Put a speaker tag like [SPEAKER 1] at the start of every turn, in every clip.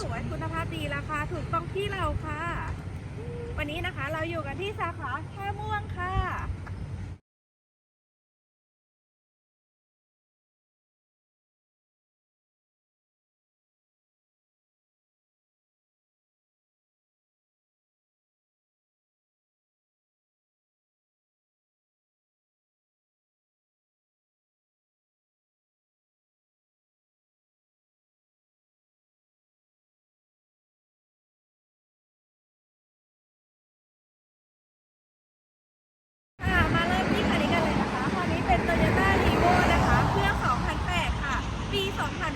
[SPEAKER 1] สวยคุณภาพดีราคาถูกต้องที่เราค่ะ วันนี้นะคะเราอยู่กันที่สาขาแค่ม่วงค่ะมาเริ่มที่คันนี้กันเลยนะคะคันนี้เป็น Toyota r e v o นะคะ เครื่อง2008 ค่ะ ปี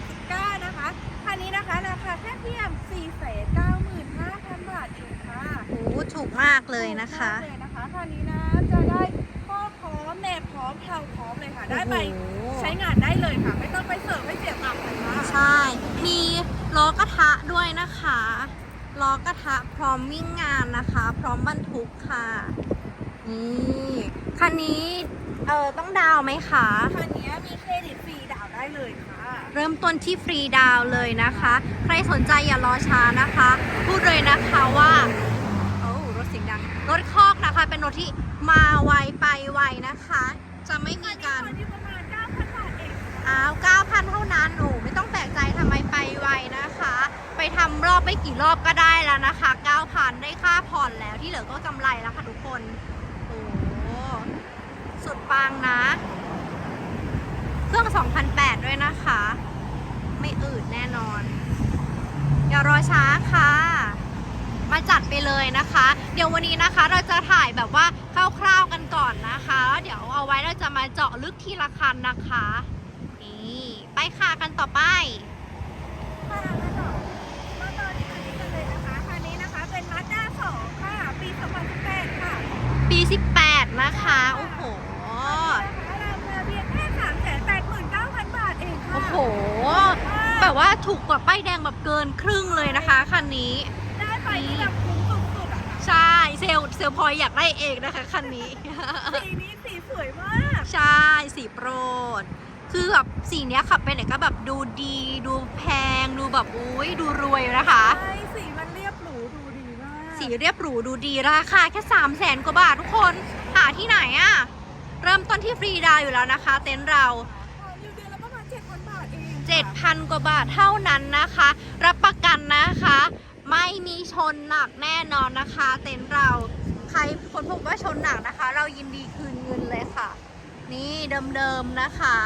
[SPEAKER 1] 2019 นะคะ คันนี้นะคะ ราคาแค่เพียง 495,000 บาทเองค่ะ
[SPEAKER 2] โอ้ถูกมาก เลยนะคะ
[SPEAKER 1] ถูกมากเลยนะคะคันนี้นะจะได้ข้อพร้อมแหนบพร้อมเพลาพร้อมเลยค่ะ ได้ไป
[SPEAKER 2] โอ้โห
[SPEAKER 1] ใช้งานได้เลยค่ะ ไม่ต้องไปเสิร์ฟให้เสียตังค์นะคะ
[SPEAKER 2] ใช่ มีล้อกระทะด้วยนะคะ ล้อกระทะพร้อมวิ่งงานนะคะ พร้อมบรรทุกค่ะ นี่คันนี้ เออต้องดาวน์ไหมคะ
[SPEAKER 1] คันนี้มีเครดิตฟรีดาวน์ได้เลยค่ะ
[SPEAKER 2] เริ่มต้นที่ฟรีดาวน์เลยนะคะ ใครสนใจอย่ารอช้านะคะ พูดเลยนะคะว่าโอ้รถเสียงดัง รถคอกนะคะ เป็นรถที่มาไวไปไวนะคะ จะไม่มีการ
[SPEAKER 1] คันนี้ประมาณ9,000บาทเอง
[SPEAKER 2] อ้าว9,000 เท่านั้นหนูไม่ต้องแปลกใจทำไมไปไวนะคะ ไปทำรอบไม่กี่รอบก็ได้แล้วนะคะ 9,000 ได้ค่าผ่อนแล้วที่เหลือก็กำไรแล้วค่ะทุกคน โอ้โหสุดปังนะ เครื่อง2,008ด้วยนะคะ ไม่อืดแน่นอน อย่ารอช้าค่ะ มาจัดไปเลยนะคะ เดี๋ยววันนี้นะคะเราจะถ่ายแบบว่าคร่าวๆกันก่อนนะคะแล้วเดี๋ยวเอาไว้เราจะมาเจาะลึกทีละคันนะคะ นี่ไปค่ะกันต่อไป
[SPEAKER 1] ค่ะมาต่อมาต่อที่คันนี้กันเลยนะคะ คันนี้นะคะเป็น Mazda 2 ค่ะ ปี 2018 ค่ะ
[SPEAKER 2] ปี 18 นะคะ โอ้โห
[SPEAKER 1] ราคาเพียงแค่389,000 บาทเองค่ะ
[SPEAKER 2] โอ้โห แบบว่าถูกกว่าป้ายแดงแบบเกินครึ่งเลยนะคะคันนี้
[SPEAKER 1] ได้ไปที่แบบคุ้มสุดๆอะค่ะ
[SPEAKER 2] ใช่เซลลเซลลพลอยอยากได้เองนะคะคันนี้
[SPEAKER 1] สีนี้สีสวยมาก
[SPEAKER 2] ใช่ สีโปรด คือแบบสีเนี้ยขับไปไหนก็แบบดูดี ดูแพง ดูแบบอุ้ยดูรวยนะคะ
[SPEAKER 1] ใช่ สีมันเรียบหรูดูดีมาก
[SPEAKER 2] สีเรียบหรูดูดีราคาแค่3 0 0แสนกว่าบาททุกคน หาที่ไหนอะเริ่มต้นที่ฟรีดาวน์อยู่แล้วนะคะ เต็นท์เรา
[SPEAKER 1] ผ่อนอยู่เดือนละประมาณ7,000บาทเอง
[SPEAKER 2] 7,000 กว่าบาทเท่านั้นนะคะ รับประกันนะคะ ไม่มีชนหนักแน่นอนนะคะ เต็นท์เราใครคนพบว่าชนหนักนะคะ เรายินดีคืนเงินเลยค่ะ นี่เดิมๆนะคะ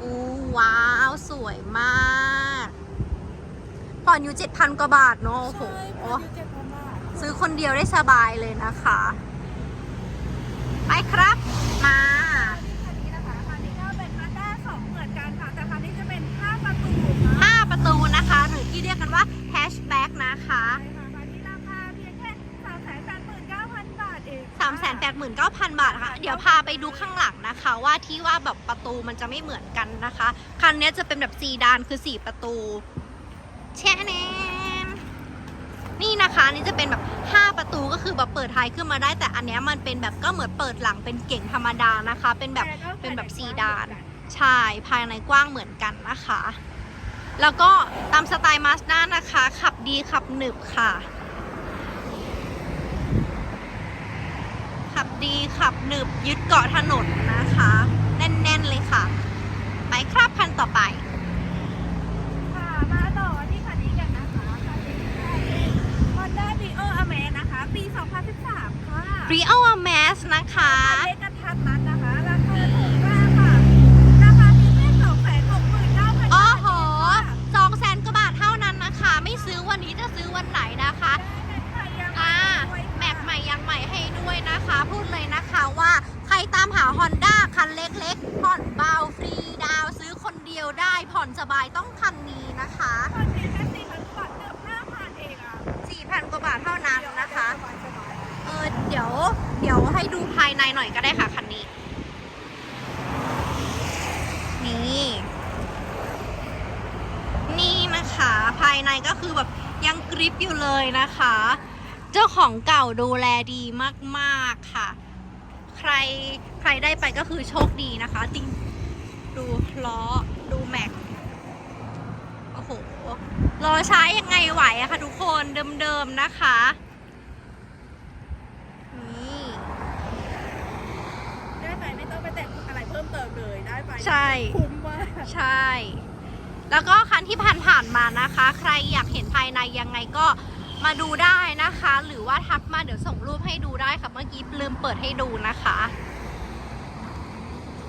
[SPEAKER 2] อู้ว้าวสวยมากผ่อนอยู่7,000กว่าบาทเนอะโอ้โห
[SPEAKER 1] ใช่ผ่อนอยู่7,000บาท
[SPEAKER 2] ซื้อคนเดียวได้สบายเลยนะคะ ไปครับมา ที่เรียกกันว่าแฮชแบ็กนะคะ
[SPEAKER 1] ใช่ค่ะคันนี้ราคาเพียงแค่389,000บาทเอง
[SPEAKER 2] 389,000 บาทค่ะ เดี๋ยวพาไปดูข้างหลังนะคะ ว่าที่ว่าแบบประตูมันจะไม่เหมือนกันนะคะ คันนี้จะเป็นแบบซีดานคือ 4 ประตู แช่แนมนี่นะคะอันนี่จะเป็นแบบ 5 ประตูก็คือแบบเปิดท้ายขึ้นมาได้ แต่อันเนี้ยมันเป็นแบบก็เหมือนเปิดหลังเป็นเก่งธรรมดานะคะ เป็นแบบเป็นแบบซีดาน ใช่ ภายในกว้างเหมือนกันนะคะ แล้วก็ตามสไตล์มาสด้านะคะ ขับดีขับหนึบค่ะ ขับดีขับหนึบยึดเกาะถนนนะคะ แน่นๆเลยค่ะ ไปครับคันต่อไป
[SPEAKER 1] ค่ะมาต่อที่คันนี้กันนะคะคันนี้เป็น Honda Brio Amaze นะคะ ปี 2013 ค่ะ
[SPEAKER 2] r e a l m a s นะคะ
[SPEAKER 1] เลขก ด้
[SPEAKER 2] วยนะคะ พูดเลยนะคะว่าใครตามหา Honda คันเล็กๆ ผ่อนเบาฟรีดาวน์ซื้อคนเดียวได้ผ่อนสบายต้องคันนี้นะคะ
[SPEAKER 1] ผ่อนเพียงแค่4,000บาทเกือบ5,000เองอะ
[SPEAKER 2] 4,000กว่าบาทเท่านั้นนะคะ
[SPEAKER 1] สบายๆ
[SPEAKER 2] เออเดี๋ยวเดี๋ยวให้ดูภายในหน่อยก็ได้ค่ะคันนี้ นี่ นี่นะคะ ภายในก็คือแบบยังกริปอยู่เลยนะคะ เจ้าของเก่าดูแลดีมากๆค่ะ ใครใครได้ไปก็คือโชคดีนะคะ จริงดูล้อดูแม็กโอ้โหโหรอใช้ยังไงไหวอะค่ะทุกคนเดิมๆนะคะนี่
[SPEAKER 1] ได้ไปไม่ต้องไปแต่งอะไรเพิ่มเติมเลยได้ไป
[SPEAKER 2] ใช่
[SPEAKER 1] คุ้มมาก
[SPEAKER 2] ใช่ แล้วก็คันที่ผ่านๆมานะคะ ใครอยากเห็นภายในยังไงก็ มาดูได้นะคะ หรือว่าทักมาเดี๋ยวส่งรูปให้ดูได้ค่ะ เมื่อกี้ลืมเปิดให้ดูนะคะ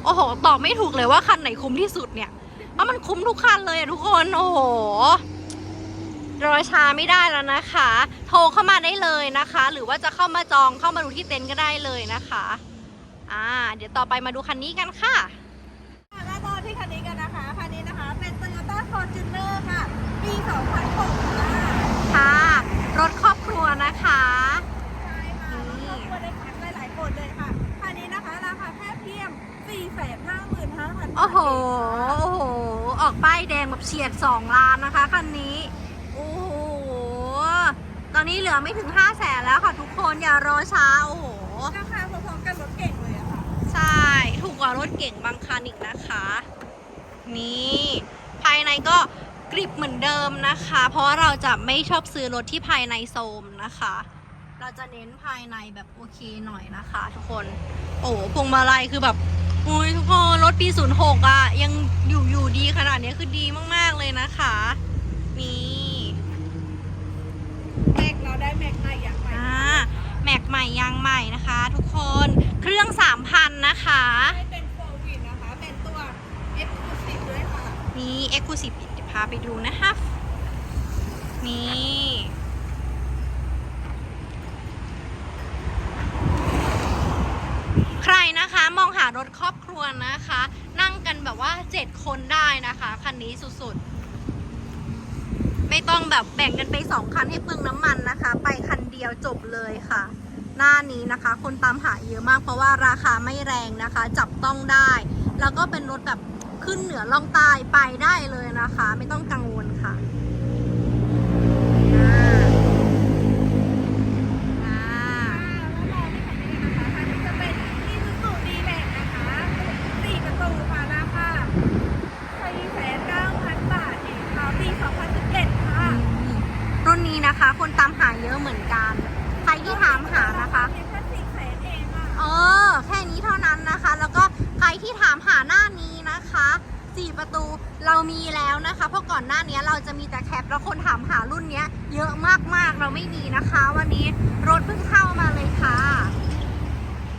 [SPEAKER 2] โอ้โหตอบไม่ถูกเลยว่าคันไหนคุ้มที่สุดเนี่ยเพราะมันคุ้มทุกคันเลยทุกคน โอ้โหรอช้าไม่ได้แล้วนะคะ โทรเข้ามาได้เลยนะคะ หรือว่าจะเข้ามาจองเข้ามาดูที่เต็นท์ก็ได้เลยนะคะ อ่า เดี๋ยวต่อไปมาดูคันนี้กันค่ะ
[SPEAKER 1] มาต่อที่คันนี้กันนะคะ คันนี้นะคะ เป็น Toyota Fortuner ค่ะ ปี 2006ค่ะ
[SPEAKER 2] ค่ะ รถครอบครัวนะคะ
[SPEAKER 1] ใช่ค่ะรถครอบครัวได้คันหลายๆคนเลยค่ะ คันนี้นะคะ ราคาแค่เพียง 455,000บาท
[SPEAKER 2] โอ้โห โอ้โห ออกป้ายแดงแบบ เฉียด 2 ล้านนะคะคันนี้ โอ้โห ตอนนี้เหลือไม่ถึง 5 0 0แสนแล้วค่ะทุกคนอย่ารอช้า โอ้โห
[SPEAKER 1] ราคาพอๆกันรถเก่งเลยอะค่ะ
[SPEAKER 2] ใช่ ถูกกว่ารถเก่งบางคันอีกนะคะ นี่ ภายในก็กริบเหมือนเดิมนะคะ เพราะว่าเราจะไม่ชอบซื้อรถที่ภายในโซมนะคะ เราจะเน้นภายในแบบโอเคหน่อยนะคะ ทุกคน โอ้โหพวงมาลัยคือแบบอุ้ยทุกคนรถปี 06อะยังอยู่ อยู่ดีขนาดนี้คือดีมาก ๆ เลยนะคะ นี่
[SPEAKER 1] แม็กเราได้แม็กใหม่อย่างใหม่
[SPEAKER 2] อ่าแม็กใหม่ยางใหม่นะคะ ทุกคนเครื่อง3,000นะคะ
[SPEAKER 1] ให้เป็นโฟวินนะคะ เป็นตัว Exclusive ด้วยค่ะ
[SPEAKER 2] นี่ Exclusive เดี๋ยวพาไปดูนะคะ นี่ ใครนะคะมองหารถครอบครัวนะคะ นั่งกันแบบว่า 7 คนได้นะคะคันนี้สุดๆ ไม่ต้องแบบแบ่งกันไป 2 คันให้เปลืองน้ำมันนะคะ ไปคันเดียวจบเลยค่ะ หน้านี้นะคะ คนตามหาเยอะมากเพราะว่าราคาไม่แรงนะคะ จับต้องได้ แล้วก็เป็นรถแบบขึ้นเหนือล่องใต้ไปได้เลยนะคะ ไม่ต้องกังวลค่ะอ่าอ่า
[SPEAKER 1] แล้วรอที่คันนี้นะคะคันนี้จะเป็น Isuzu D-Max นะคะ4ประตูค่ะราคา4,900,000 บาทเองค่ะปี 2017 ค่ะ
[SPEAKER 2] รุ่นนี้นะคะ คนตามหาเยอะเหมือนกัน ใครที่ถามหานะคะ
[SPEAKER 1] เพียงแค่4แสนเองอะ
[SPEAKER 2] เออ แค่นี้ เท่านั้นนะคะ แล้วก็ใครที่ถามหาหน้านี้นะคะสี่ประตูเรามีแล้วนะคะ เพราะก่อนหน้านี้เราจะมีแต่แคปแล้วคนถามหารุ่นเนี้ยเยอะมากๆเราไม่มีนะคะ วันนี้รถเพิ่งเข้ามาเลยค่ะ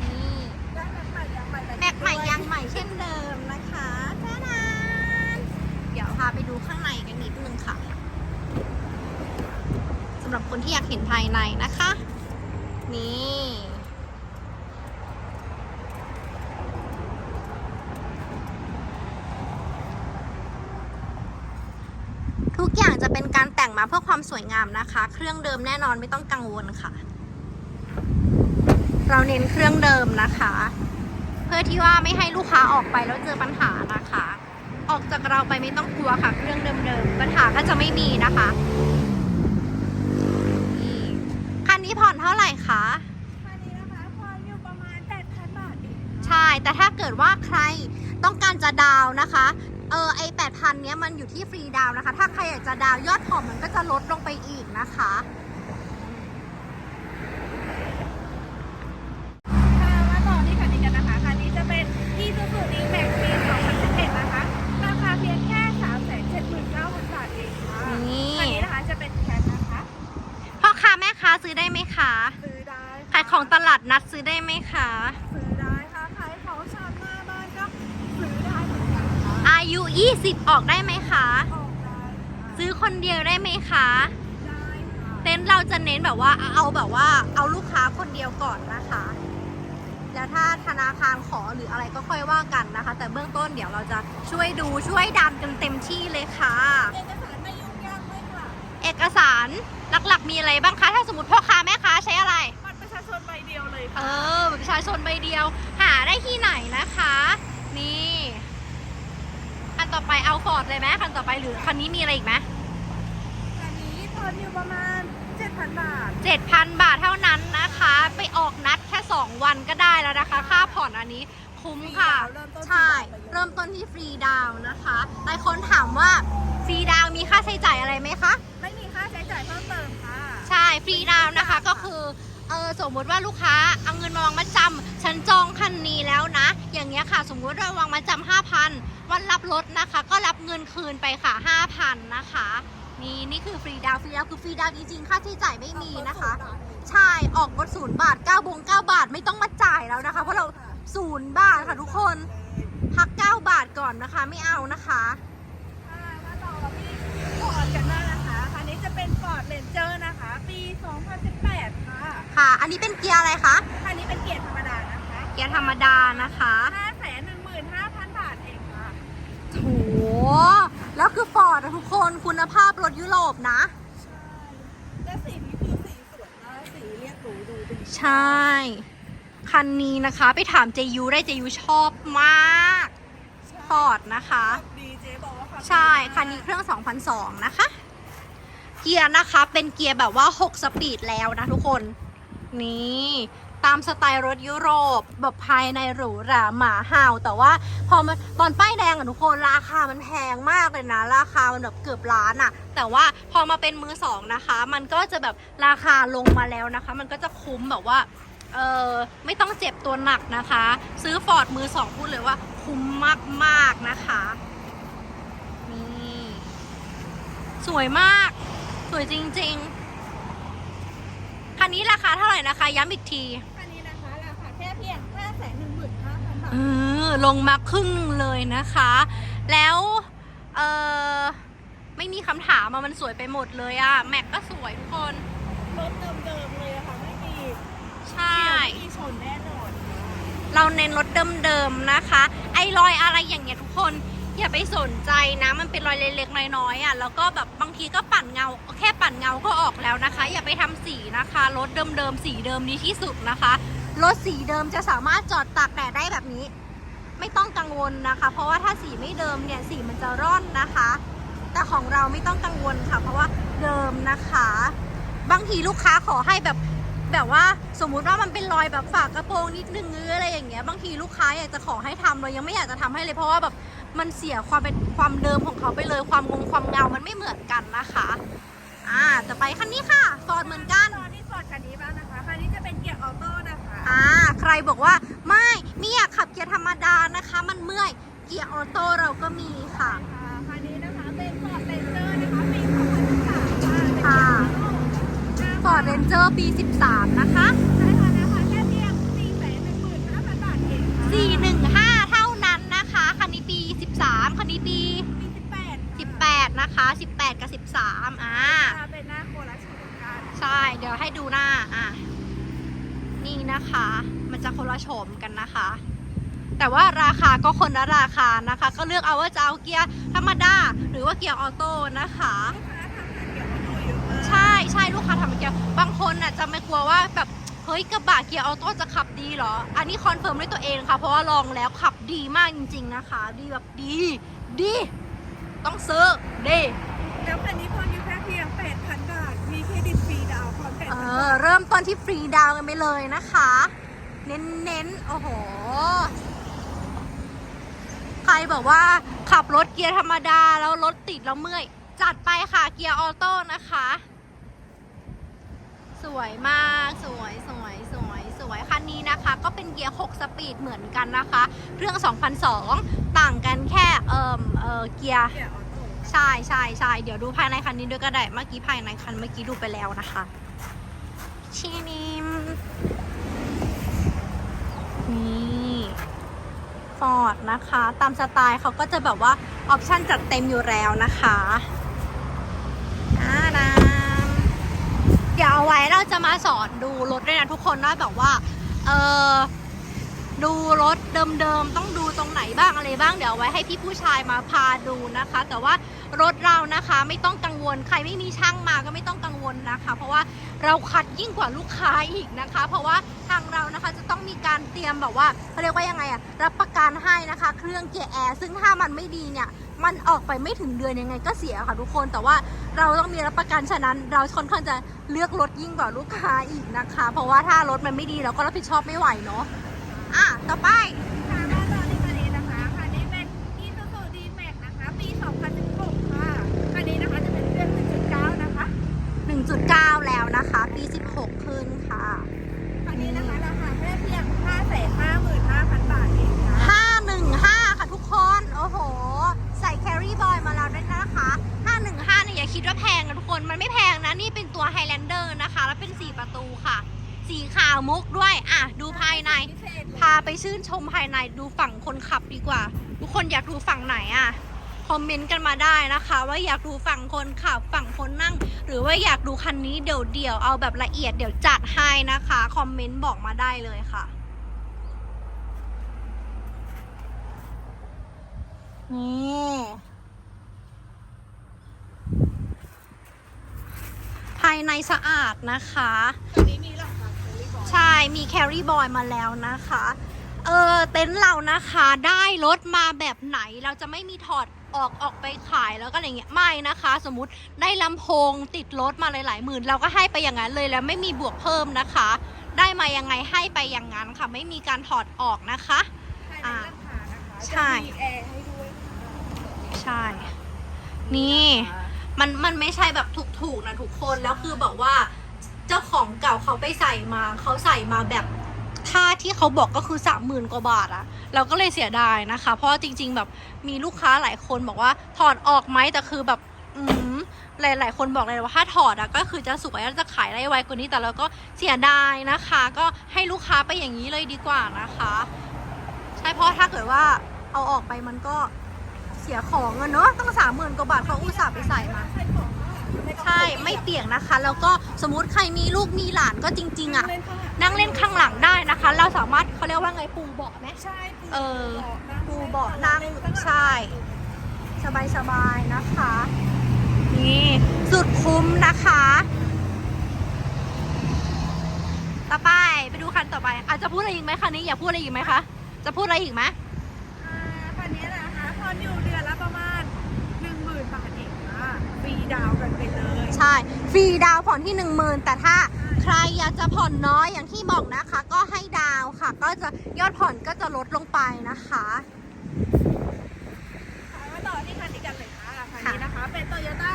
[SPEAKER 2] นี่
[SPEAKER 1] แม็กใหม่ยังใหม่
[SPEAKER 2] แม็กใหม่ยางใหม่เช่นเดิมนะคะจ้านานเดี๋ยวพาไปดูข้างในกันนิดนึงค่ะสำหรับคนที่อยากเห็นภายในนะคะ นี่ ทุกอย่างจะเป็นการแต่งมาเพื่อความสวยงามนะคะ เครื่องเดิมแน่นอนไม่ต้องกังวลค่ะ เราเน้นเครื่องเดิมนะคะ เพื่อที่ว่าไม่ให้ลูกค้าออกไปแล้วเจอปัญหานะคะ ออกจากเราไปไม่ต้องกลัวค่ะ เครื่องเดิมๆปัญหาก็จะไม่มีนะคะนี่คันนี้ผ่อนเท่าไหร่คะ
[SPEAKER 1] คันนี้นะคะพออยู่ประมาณ8,000บาทเอง
[SPEAKER 2] ใช่แต่ถ้าเกิดว่าใครต้องการจะดาวน์นะคะ เออไอแปดพันเนี้ยมันอยู่ที่ฟรีดาวนะคะ ถ้าใครอยากจะดาวยอดผ่อนมันก็จะลดลงไปอีกนะ
[SPEAKER 1] คะมาต่อที่คันนี้กันนะคะ คันนี้จะเป็น Isuzu D-Max ปี 2017 นะคะ ราคาเพียงแค่ 379,000 บาทเองค่ะ
[SPEAKER 2] นี่
[SPEAKER 1] คันนี้นะคะจะเป็นแคปนะคะ
[SPEAKER 2] พ่อค้าแม่ค้าซื้อได้ไหมคะ
[SPEAKER 1] ซื้อได้ค่ะ
[SPEAKER 2] ขายของตลาดนัดซื้อได้ไหมคะ
[SPEAKER 1] ซื้อได้ค่ะขายของชามหน้าบ้านก็ซื้อได้เหมือนกันค่ะ
[SPEAKER 2] อายุ 20 ออกได้ไหมคะ
[SPEAKER 1] ออกได้ค่ะ
[SPEAKER 2] ซื้อคนเดียวได้ไหมคะ
[SPEAKER 1] ได้ค่ะ
[SPEAKER 2] เต็ นท์เราจะเน้นแบบว่าเอาแบบว่าเอาลูกค้าคนเดียวก่อนนะคะ แล้วถ้าธนาคารขอหรืออะไรก็ค่อยว่ากันนะคะ แต่เบื้องต้นเดี๋ยวเราจะช่วยดูช่วยดันกันเต็มที่เลยค่ะ
[SPEAKER 1] เอกสารไม่ยุ่งยากเลยค่ะ
[SPEAKER 2] เอกสารหลักๆ มีอะไรบ้างคะ ถ้าสมมติพ่อค้าแม่ค้าใช้อะไร
[SPEAKER 1] บัตรประชาชนใบเดียวเลย
[SPEAKER 2] เอ
[SPEAKER 1] ค่ะ
[SPEAKER 2] อบัตรประชาชนใบเดียว หาได้ที่ไหนนะคะ นี่คันต่อไปเอาฟอร์ดเลยไหมคันต่อไปหรือคันนี้มีอะไรอีกไหม
[SPEAKER 1] อันนี้ทอนอยู่ประมาณ7,000 บาท
[SPEAKER 2] 7,000 บาทเท่านั้นนะคะ ไปออกนัดแค่ 2 วันก็ได้แล้วนะคะ ค่าผ่อนอันนี้คุ้มค่ะ
[SPEAKER 1] เริ่มต้น
[SPEAKER 2] ใช่เริ่มต้นที่ฟรีดาวน์นะคะหลายคนถามว่าฟรีดาวน์มีค่าใช้จ่ายอะไรไหมคะ
[SPEAKER 1] ไม่มีค่าใช้จ่ายเพิ่มเติมค่ะ
[SPEAKER 2] ใช่ ฟรีดาวน์นะคะก็คือเออสมมุติว่าลูกค้าเอาเงินมาวางมาจำฉันจองคันนี้แล้วนะ อย่างเงี้ยค่ะ สมมุติว่าวางมาจำห้าพันวันรับรถนะคะ ก็รับเงินคืนไปค่ะห้าพันนะคะ นี่นี่คือฟรีดาวน์ฟรีดาวน์คือฟรีดาวน์จริงๆค่าใช้จ่ายไม่มีนะคะ ใช่ออกรถศูนย์บาท9บง9บาทไม่ต้องมาจ่ายแล้วนะคะ เพราะเราศูนย์บาทค่ะทุกคนพัก 9 บาทก่อนนะคะไม่เอานะคะ
[SPEAKER 1] ค่ะมาต่อกับพี่ฟอร์ดกันบ้างนะคะคันนี้จะเป็นฟอร์ดเรนเจอร์นะคะ ปี 2018 ค่ะ
[SPEAKER 2] ค่ะ อันนี้เป็นเกียร์อะไรคะ
[SPEAKER 1] คันนี้เป็นเกียร์ธรรมดานะคะ
[SPEAKER 2] เกียร์ธรรมดานะคะ
[SPEAKER 1] 515,000 บาทเองค่ะ
[SPEAKER 2] โถ แล้วคือฟอร์ดทุกคนคุณภาพรถยุโรปนะ
[SPEAKER 1] ใช่และสีนี้คือสีสวยมากสีเรียกหรูดูดี
[SPEAKER 2] ใช่ คันนี้นะคะ ไปถามเจยูได้เจยูชอบมากฟอร์ดนะคะ
[SPEAKER 1] ดีเจ๊บอกว่าขับดี
[SPEAKER 2] ใช่
[SPEAKER 1] มาก
[SPEAKER 2] คันนี้เครื่อง 2002 นะคะ เกียร์นะคะเป็นเกียร์แบบว่า 6 สปีดแล้วนะทุกคน นี่ ตามสไตล์รถยุโรป แบบภายในหรูหราหมาห่าวแต่ว่าพอมาตอนป้ายแดงอะทุกคนราคามันแพงมากเลยนะ ราคามันแบบเกือบล้านอะแต่ว่าพอมาเป็นมือสองนะคะ มันก็จะแบบราคาลงมาแล้วนะคะ มันก็จะคุ้มแบบว่าเออไม่ต้องเจ็บตัวหนักนะคะ ซื้อฟอร์ดมือสองพูดเลยว่าคุ้มมากๆนะคะนี่สวยมาก สวยจริง ๆคันนี้ราคาเท่าไหร่นะคะ ย้ำอีกที
[SPEAKER 1] คันนี้นะคะราคาแค่เพียง 515,000 บาท
[SPEAKER 2] เออลงมาครึ่งหนึ่งเลยนะคะ แล้วเออไม่มีคำถามอะมันสวยไปหมดเลยอะแม็กก็สวยทุกคน
[SPEAKER 1] รถเดิมๆเลยอะค่ะไม่มี
[SPEAKER 2] ใช่
[SPEAKER 1] เฉียวไม่มีชนแน่นอนค่ะ
[SPEAKER 2] เราเน้นรถเดิมๆนะคะ ไอ้รอยอะไรอย่างเงี้ยทุกคนอย่าไปสนใจนะมันเป็นรอยเล็กๆน้อยๆอะแล้วก็แบบบางทีก็ปั่นเงา แค่ปั่นเงาก็ออกแล้วนะคะ อย่าไปทำสีนะคะรถเดิมๆสีเดิมดีที่สุดนะคะ รถสีเดิมจะสามารถจอดตากแดดได้แบบนี้ ไม่ต้องกังวลนะคะ เพราะว่าถ้าสีไม่เดิมเนี่ยสีมันจะร่อนนะคะ แต่ของเราไม่ต้องกังวลค่ะ เพราะว่าเดิมนะคะ บางทีลูกค้าขอให้แบบแบบว่าสมมุติว่ามันเป็นรอยแบบฝากระโปรงนิดนึงหรืออะไรอย่างเงี้ยบางทีลูกค้าอยากจะขอให้ทำเรายังไม่อยากจะทำให้เลย เพราะว่าแบบมันเสียความเป็นความเดิมของเขาไปเลยความงงความเงามันไม่เหมือนกันนะคะ อ่าต่อไปคันนี้ค่ะฟอร์ดเหมือนกัน
[SPEAKER 1] อ่า
[SPEAKER 2] ใครบอกว่าไม่ไม่อยากขับเกียร์ธรรมดานะคะ มันเมื่อยเกียร์ออโต้เราก็มีค่ะ
[SPEAKER 1] ค่ะคันนี้นะคะเป็นฟอร์ดเรนเจอร์นะคะปี2013ค่ะเป็นเกียร์ออโต้
[SPEAKER 2] ฟอร์ดเรนเจอร์ปี 13 นะคะ
[SPEAKER 1] ใช่ค่ะนะคะแค่เพียง415,000บาทเองค่ะ
[SPEAKER 2] 415 เท่านั้นนะคะ คันนี้ปี 13 คันนี้ปี
[SPEAKER 1] ปี18
[SPEAKER 2] 18 นะคะ 18 กับ 13 อ่า
[SPEAKER 1] ค่ะเป็นหน้าโคลัสเหมือนกัน
[SPEAKER 2] ใช่ เดี๋ยวให้ดูหน้า อะ นี่นะคะ มันจะคนละโฉมกันนะคะ แต่ว่าราคาก็คนละราคานะคะ ก็เลือกเอาว่าจะเอาเกียร์ธรรมดาหรือว่าเกียร์ออโต้นะคะ
[SPEAKER 1] ลูกค้าทำเกี่ยวกับตัวเยอะมาก
[SPEAKER 2] ใช่ใช่ลูกค้าทำเกียร์บางคนอะจะไม่กลัวว่าแบบเฮ้ยกระบะเกียร์ออโต้จะขับดีเหรอ อันนี้คอนเฟิร์มด้วยตัวเองค่ะ เพราะว่าลองแล้วขับดีมากจริง ๆนะคะ ดีแบบดี ดี ต้องซื้อดี
[SPEAKER 1] แล้วคันนี้พอ เอ8,000
[SPEAKER 2] อเริ่มต้นที่ฟรีดาวน์กันไปเลยนะคะเน้นเน้นๆโอ้โห ใครบอกว่าขับรถเกียร์ธรรมดาแล้วรถติดแล้วเมื่อย จัดไปค่ะเกียร์ออโต้นะคะ สวยมากสวยสวยสวยสวยคันนี้นะคะ ก็เป็นเกียร์ 6 สปีดเหมือนกันนะคะ เครื่อง 2002 ต่างกันแค่เอ่มเออเกียร์
[SPEAKER 1] เกียร์ออโต้
[SPEAKER 2] ใช่ใช่ใช่เดี๋ยวดูภายในคันนี้ด้วยก็ได้ เมื่อกี้ภายในคันเมื่อกี้ดูไปแล้วนะคะ ชีนิม นี่ฟอร์ดนะคะ ตามสไตล์เขาก็จะแบบว่า ออปชั่นจัดเต็มอยู่แล้วนะคะน่าดามเดี๋ยวเอาไว้เราจะมาสอนดูรถด้วยนะทุกคนว่าแบบว่า เออ ดูรถเดิมๆ ต้องดูตรงไหนบ้างอะไรบ้างเดี๋ยวไว้ให้พี่ผู้ชายมาพาดูนะคะ แต่ว่ารถเรานะคะไม่ต้องกังวลใครไม่มีช่างมาก็ไม่ต้องกังวลนะคะ เพราะว่าเราคัดยิ่งกว่าลูกค้าอีกนะคะ เพราะว่าทางเรานะคะจะต้องมีการเตรียมแบบว่าเขาเรียกว่ายังไงอะรับประกันให้นะคะ เครื่องเกียร์แอร์ซึ่งถ้ามันไม่ดีเนี่ยมันออกไปไม่ถึงเดือนยังไงก็เสียค่ะทุกคนแต่ว่าเราต้องมีรับประกันฉะนั้น เราค่อนข้างจะเลือกรถยิ่งกว่าลูกค้าอีกนะคะ เพราะว่าถ้ารถมันไม่ดีเราก็รับผิดชอบไม่ไหวเนาะ อะ ต่อไป
[SPEAKER 1] ค่ะบ้านเรคันนะคะได้เป็น Isuzu D-Max นะคะ ปี 2016 ค่ะคันนี้นะคะจะเป็นเครื่อง 1.9 นะคะ 1.9 แล้วนะคะ ปี 16 ขึ้นค่ะ คั
[SPEAKER 2] น
[SPEAKER 1] นี้นะคะราคาแค่เพียง 5 5 0 0 0 0
[SPEAKER 2] ชมภายในดูฝั่งคนขับดีกว่า ทุกคนอยากดูฝั่งไหนอะ่ะคอมเมนต์กันมาได้นะคะ ว่าอยากดูฝั่งคนขับฝั่งคนนั่ง หรือว่าอยากดูคันนี้เดี๋ยวๆเอาแบบละเอียดเดี๋ยวจัดให้นะคะคอมเมนต์บอกมาได้เลยค่ะ นี่ภายในสะอาดนะคะ
[SPEAKER 1] คันนี้มีหลังคาคูลี่บอล
[SPEAKER 2] ใช่มีแครี่บอยมาแล้วนะคะ เออเต็นท์เรานะคะได้รถมาแบบไหนเราจะไม่มีถอดออกออกไปขายแล้วก็อะไรเงี้ยไม่นะคะ สมมติได้ลำโพงติดรถมาหลายๆหมื่น เราก็ให้ไปอย่างนั้นเลยแล้วไม่มีบวกเพิ่มนะคะ ได้มายังไงให้ไปอย่างนั้นค่ะ ไม่มีการถอดออกนะคะ
[SPEAKER 1] ภายในหลังคานะคะ
[SPEAKER 2] ใช่
[SPEAKER 1] จะมีแอร์ให้ด้วยค่ะ
[SPEAKER 2] ใช่ นี่มันมันไม่ใช่แบบถูกๆนะทุกคนแล้วคือแบบว่า เจ้าของเก่าเขาไปใส่มาเขาใส่มาแบบ ค่าที่เขาบอกก็คือสามหมื่นกว่าบาทอะเราก็เลยเสียดายนะคะ เพราะว่าจริง ๆ แบบมีลูกค้าหลายคนบอกว่าถอดออกไหมแต่คือแบบอืมหลาย ๆ คนบอกเลยว่าถ้าถอดอะก็คือจะสวยแล้วจะขายได้ไวกว่านี้แต่เราก็เสียดายนะคะ ก็ให้ลูกค้าไปอย่างนี้เลยดีกว่านะคะ ใช่เพราะถ้าเกิดว่าเอาออกไปมันก็เสียของอะเนอะตั้งสามหมื่นกว่าบาทเขาอุตส่าห์ไปใส่มา
[SPEAKER 1] ใส่ของข้างหลังไม่ต้อง
[SPEAKER 2] ใช่ไม่เปียกนะคะ แล้วก็สมมติใครมีลูกมีหลานก็จริง ๆ อะ
[SPEAKER 1] เล่นข้างหลัง
[SPEAKER 2] นั่งเล่นข้างหลังได้นะคะ เราสามารถเขาเรียกว่าไงปูเบาะไหม
[SPEAKER 1] ใช่
[SPEAKER 2] เออ
[SPEAKER 1] ปู
[SPEAKER 2] ปูเบาะนั่งใช่ สบายๆนะคะ นี่สุดคุ้มนะคะ ต่อไปไปดูคันต่อไป อาจจะพูดอะไรอีกไหมคันนี้อยากพูดอะไรอีกไหมคะจะพูดอะไรอีกไหม
[SPEAKER 1] อ่าคันนี้นะคะพอนอยู่เดือนละประมาณหนึ่งหมื่นบาทเองค่ะฟรีดาวน์กันไปเลย
[SPEAKER 2] ใช่ ฟรีดาวผ่อนที่ 1 0,000 แต่ถ้าใครอยากจะผ่อนน้อยอย่างที่บอกนะคะ ก็ให้ดาวค่ะ ก็จะยอดผ่อนก็จะลดลงไปนะคะ
[SPEAKER 1] มาต่อที่คันนี้กันเลยค่ะคันนี้นะคะ เป็น Toyota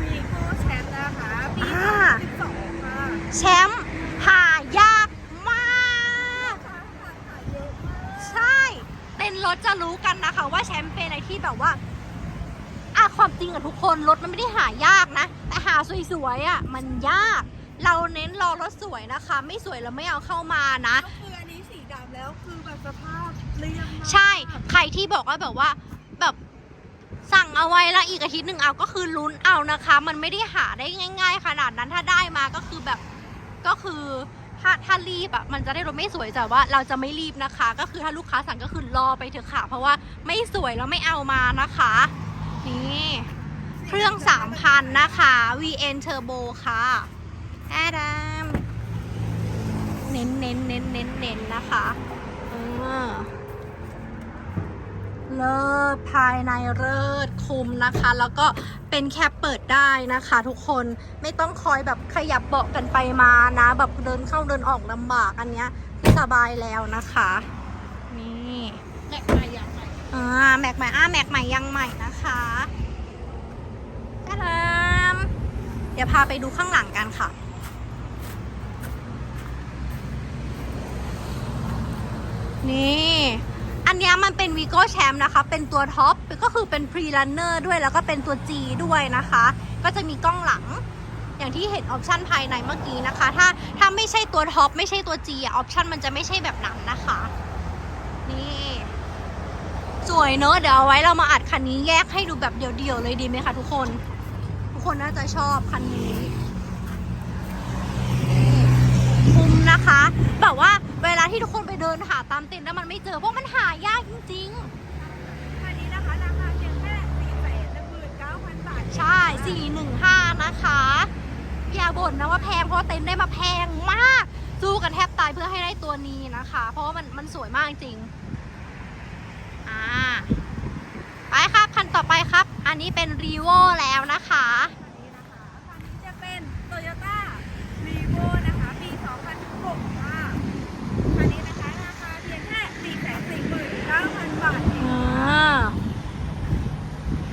[SPEAKER 1] Vigo Champ นะคะปี
[SPEAKER 2] อ่า
[SPEAKER 1] 2012ค่ะ
[SPEAKER 2] แชมป์หายากมาก
[SPEAKER 1] ราคาขายเยอะมาก
[SPEAKER 2] ใช่เต้นรถจะรู้กันนะคะ ว่าแชมป์เป็นอะไรที่แบบว่าอะความจริงอะทุกคนรถมันไม่ได้หายากนะ แต่หาสวยๆอะมันยาก เราเน้นรอรถสวยนะคะ ไม่สวยเราไม่เอาเข้ามานะ
[SPEAKER 1] ก็คืออันนี้สีดำแล้วคือแบบสภาพเรียบมาก
[SPEAKER 2] ใช่ใครที่บอกว่าแบบว่าแบบสั่งเอาไว้แล้วอีกอาทิตย์หนึ่งเอาก็คือลุ้นเอานะคะ มันไม่ได้หาได้ง่าย ๆ ขนาดนั้นถ้าได้มาก็คือแบบก็คือถ้าถ้ารีบอะมันจะได้รถไม่สวยแต่ว่าเราจะไม่รีบนะคะ ก็คือถ้าลูกค้าสั่งก็คือรอไปเถอะค่ะ เพราะว่าไม่สวยแล้วไม่เอามานะคะ นี่ เครื่อง 3,000 นะคะ VN Turbo ค่ะแอดัมเน้นเน้นเน้นเน้นเน้นนะคะเออเลิศภายในเลิศคุมนะคะ แล้วก็เป็นแคปเปิดได้นะคะ ทุกคนไม่ต้องคอยแบบขยับเบาะกันไปมานะ แบบเดินเข้าเดินออกลำบากอันเนี้ยสบายแล้วนะคะ นี่
[SPEAKER 1] แม็กใหม่ย่างใหม่
[SPEAKER 2] อ่าแม็กใหม่อ่าแม็กใหม่ยังใหม่นะคะตาดาม เดี๋ยวพาไปดูข้างหลังกันค่ะ นี่ อันนี้มันเป็นวีโก้แชมป์นะคะ เป็นตัวท็อป ก็คือเป็นพรีลันเนอร์ด้วยแล้วก็เป็นตัว G ด้วยนะคะ ก็จะมีกล้องหลังอย่างที่เห็นออปชันภายในเมื่อกี้นะคะ ถ้าถ้าไม่ใช่ตัวท็อปไม่ใช่ตัว G อะออปชันมันจะไม่ใช่แบบนั้นนะคะ นี่ สวยเนอะเดี๋ยวเอาไว้เรามาอัดคันนี้แยกให้ดูแบบเดี่ยวๆเลยดีไหมคะทุกคน คนน่าจะชอบคันนี้คุ้มนะคะ แบบว่าเวลาที่ทุกคนไปเดินหาตามเต็นท์แล้วมันไม่เจอเพราะมันหายากจริง
[SPEAKER 1] คันนี้นะคะราคาเพียงแค่สี่แสนหนึ่งหมื่นเก้าพันบาท
[SPEAKER 2] ๆใช่415นะคะอย่าบ่นนะว่าแพงเพราะว่าเต็นท์ได้มาแพงมากสู้กันแทบตายเพื่อให้ได้ตัวนี้นะคะ เพราะว่ามันมันสวยมากจริงอ่าไปครับคันต่อไปครับ อันนี้เป็นรีโวแล้วนะคะ
[SPEAKER 1] คันนี้นะคะคันนี้จะเป็น Toyota Vivo นะคะ ปี2016ค่ะคันนี้นะคะราคาเพียงแค่4 4 9 0 0 0 บาทเอง
[SPEAKER 2] อ่า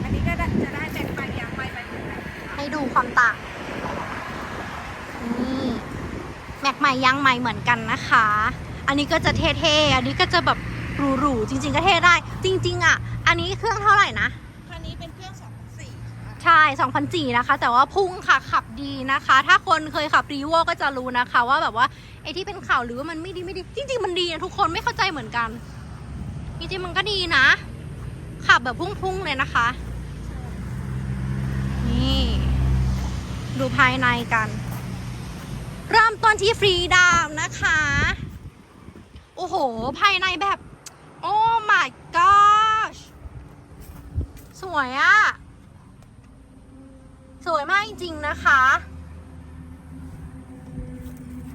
[SPEAKER 1] อันนี้ก็จะได้แบ่งไปอย่างไปไป
[SPEAKER 2] ให้ดูความต่างนี่แม็กใหม่ยางใหม่เหมือนกันนะคะ อันนี้ก็จะเท่ๆ อันนี้ก็จะแบบหรูๆ จริง ๆ ก็เท่ได้ จริง ๆ อะ อันนี้เครื่องเท่าไหร่นะ
[SPEAKER 1] คันนี้เป็นเครื่อง2004ค่ะ
[SPEAKER 2] ใช่2,004นะคะ แต่ว่าพุ่งค่ะขับดีนะคะ ถ้าคนเคยขับรีโวก็จะรู้นะคะ ว่าแบบว่าไอ้ที่เป็นข่าวหรือว่ามันไม่ดีไม่ดี จริง ๆ มันดีนะทุกคนไม่เข้าใจเหมือนกัน จริงๆมันก็ดีนะ ขับแบบพุ่งๆเลยนะคะ นี่ ดูภายในกัน เริ่มต้นที่ฟรีดาวนะคะ โอ้โห ภายในแบบ โอ้ my gosh สวยอะ สวยมากจริงๆนะคะ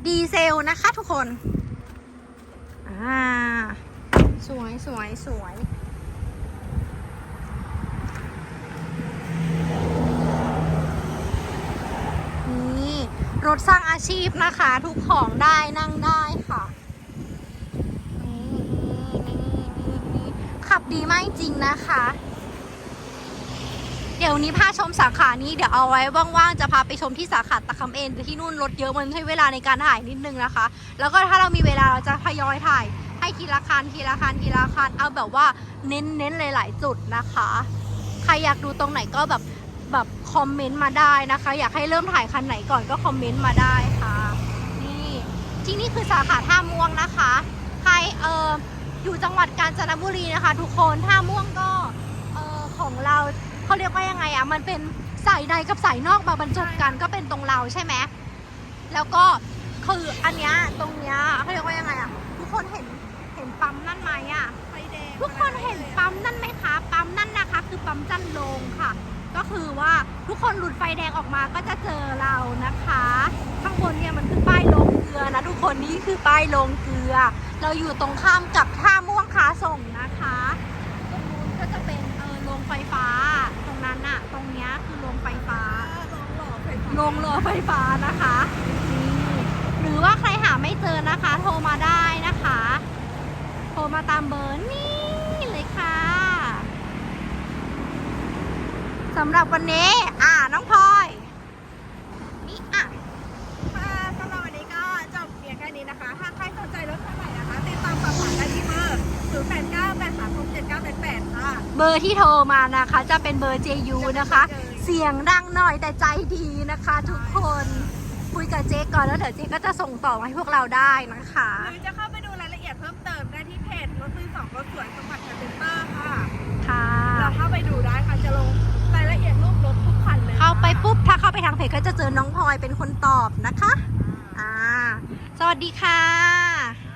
[SPEAKER 2] ดีเซลนะคะทุกคน อ่า สวยสวยสวยนี่รถสร้างอาชีพนะคะ ทุกของได้นั่งได้ค่ะนี่นี่นี่นี่ขับดีมากจริงนะคะ ดี๋ยวนี้พาชมสาขานี้เดี๋ยวเอาไว้ว่างๆจะพาไปชมที่สาขาตะคำเอ็นที่นู่นรถเยอะมันใช้เวลาในการถ่ายนิดนึงนะคะ แล้วก็ถ้าเรามีเวลาเราจะทยอยถ่าย ให้ทีละคันทีละคันทีละคันเอาแบบว่าเน้นเน้นๆหลายๆจุดนะคะ ใครอยากดูตรงไหนก็แบบแบบคอมเมนต์มาได้นะคะ อยากให้เริ่มถ่ายคันไหนก่อนก็คอมเมนต์มาได้ค่ะ นี่ที่นี่คือสาขาท่าม่วงนะคะ ใครเอออยู่จังหวัดกาญจนบุรีนะคะ ทุกคนท่าม่วงก็เออของเรา เขาเรียกว่ายังไงอะมันเป็นสายในกับสายนอกมาบรรจบกันก็เป็นตรงเราใช่ไหมแล้วก็คืออันเนี้ยตรงเนี้ยเขาเรียกว่ายังไงอะทุกคนเห็นเห็นปั๊มนั่นไหมอะ
[SPEAKER 1] ไฟแดง
[SPEAKER 2] ทุกคนเห็นปั๊มนั่นไหมคะ ปั๊มนั่นนะคะ คือปั๊มจันโลงค่ะ ก็คือว่าทุกคนหลุดไฟแดงออกมาก็จะเจอเรานะคะ ข้างบนเนี่ยมันคือป้ายลงเกลือนะทุกคนนี่คือป้ายลงเกลือ เราอยู่ตรงข้ามกับท่าม่วงค้าส่งนะคะตรงนู้นก็จะเป็นเออโรงไฟฟ้าตรง นั้นอะตรงเนี้ยคือโรงไฟฟ้า
[SPEAKER 1] ลงหล่อไฟฟ้า
[SPEAKER 2] ลงรอไฟฟ้านะคะนี่หรือว่าใครหาไม่เจอนะคะ โทรมาได้นะคะ โทรมาตามเบอร์นี่เลยค่ะสำหรับวันนี้อะน้องพลอย นี่อะ
[SPEAKER 1] ค่ะสำหรับวันนี้ก็จบเพียงแค่นี้นะคะ ถ้าใครสนใจรถคันไหนนะคะ ติดตามสอบถามได้ที่เบอร์ 0 8 9 8 3 6 7 9 8 8 ค่ะ
[SPEAKER 2] เบอร์ที่โทรมานะคะ จะเป็นเบอร์ JU นะคะ เสียงดังหน่อยแต่ใจดีนะคะ ทุกคนคุยกับเจ๊ก่อนแล้วเดี๋ยวเจ๊ก็จะส่งต่อมาให้พวกเราได้นะคะ
[SPEAKER 1] หรือจะเข้าไปดูรายละเอียดเพิ่มเติมได้ที่เพจรถมือสองรถสวยสมบัติคาร์เซ็นเตอร์ค่ะ
[SPEAKER 2] ค่ะ
[SPEAKER 1] เราเข้าไปดูได้ค่ะจะลงรายละเอียดรูปรถทุกคันเลย
[SPEAKER 2] เข้าไปปุ๊บถ้าเข้าไปทางเพจก็จะเจอน้องพลอยเป็นคนตอบนะคะ อ่า สวัสดีค่ะ